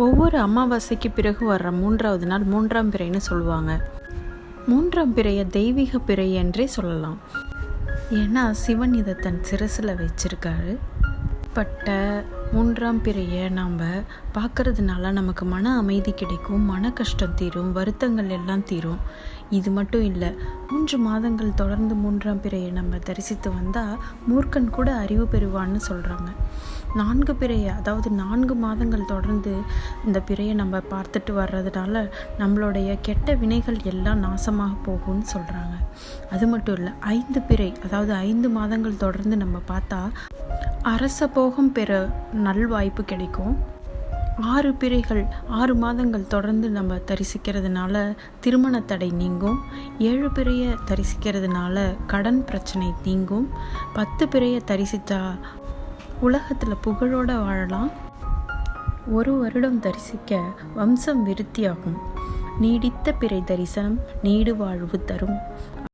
ஒவ்வொரு அமாவாசைக்கு பிறகு வர்ற மூன்றாவது நாள் மூன்றாம் பிறைன்னு சொல்லுவாங்க. மூன்றாம் பிறையை தெய்வீக பிறை என்றே சொல்லலாம். ஏன்னா சிவன் இதை தன் சிரசில் வச்சிருக்காரு. பட்ட மூன்றாம் பிறையை நாம் பார்க்கறதுனால நமக்கு மன அமைதி கிடைக்கும் மன கஷ்டம் தீரும் வருத்தங்கள் எல்லாம் தீரும். இது மட்டும் இல்லை மூன்று மாதங்கள் தொடர்ந்து மூன்றாம் பிறையை நம்ம தரிசித்து வந்தால் மூர்க்கன் கூட அறிவு பெறுவான்னு சொல்கிறாங்க நான்கு பிறையை அதாவது நான்கு மாதங்கள் தொடர்ந்து இந்த பிறையை நம்ம பார்த்துட்டு வர்றதுனால நம்மளுடைய கெட்ட வினைகள் எல்லாம் நாசமாக போகும்னு சொல்கிறாங்க அது மட்டும் இல்லை ஐந்து பிறை அதாவது ஐந்து மாதங்கள் தொடர்ந்து நம்ம பார்த்தா அரச போகம் பெற நல்வாய்ப்பு கிடைக்கும். ஆறு பிறைகள் ஆறு மாதங்கள் தொடர்ந்து நம்ம தரிசிக்கிறதுனால திருமண தடை நீங்கும். ஏழு பிறையை தரிசிக்கிறதுனால கடன் பிரச்சனை நீங்கும். பத்து பிறையை தரிசித்தா உலகத்தில் புகழோட வாழலாம். ஒரு வருடம் தரிசிக்க வம்சம் விருத்தியாகும். நீடித்த பிறை தரிசனம் நீடு வாழ்வு தரும்.